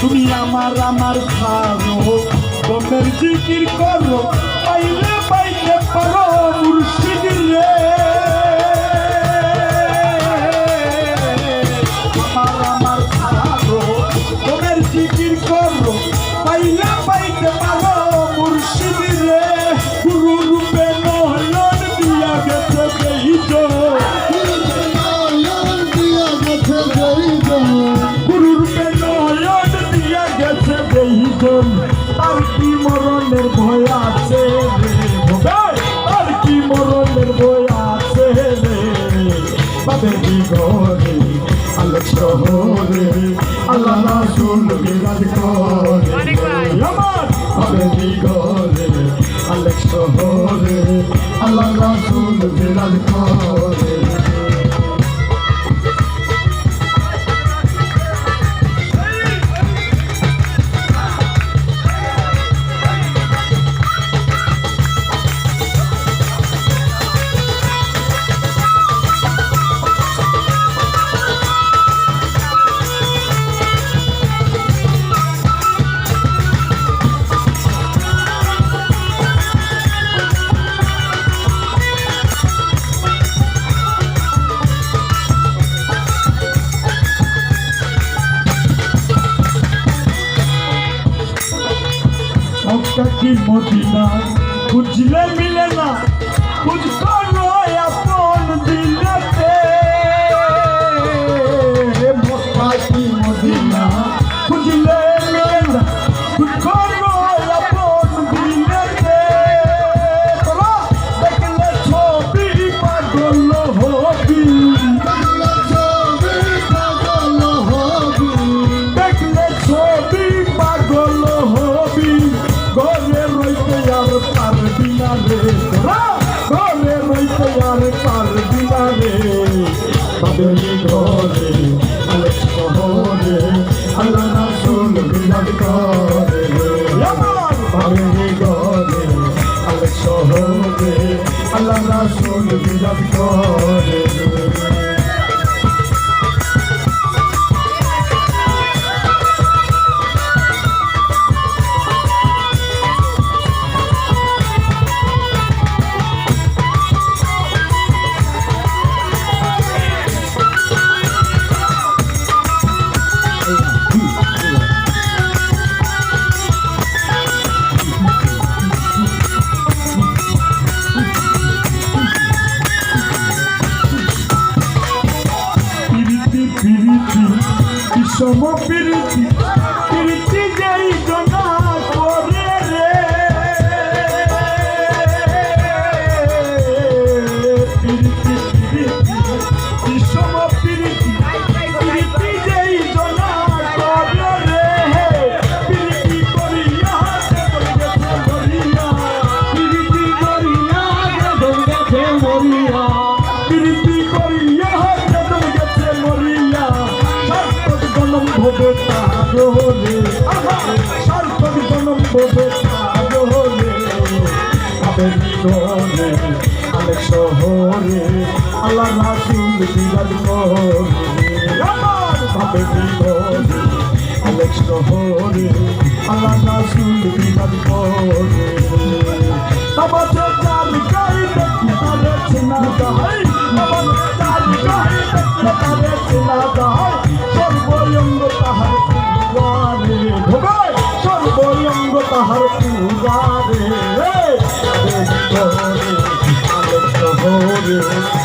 তুমি আমার আমার খাও তোমার জিকির করো পাইলে পাইতে পারো বেহিজন তার কি মরণের ভয় আছে তার কি মরণের ভয় আছে রে? বাবে বিগরে আলোক শহরে আল্লাহ রাসূল বিরাজ করে। আমার বিগরে আলোক শহরে আল্লাহ মক্কা কি মদিনা খুঁজলে মিলে না খুঁজ রাসূল বিরাজ বিষম ভোগে তারোরে সার্থক জনম ভোগে তারোরে আবেদনে আলেক শহরে আল্লাহ রাসুল বিরাজ করে ভাবে বিপদে আলেক শহরে আল্লাহ রাসুল বিরাজ করে তাবাতে চাল গাই দেখতে তারে চেনা যায় তাবাতে চাল গাই দেখতে সর্বয়ঙ্গ তাহার পুরারে ভোগায় সর্বয়ঙ্গ তাহার পুরারে আলেক শহরে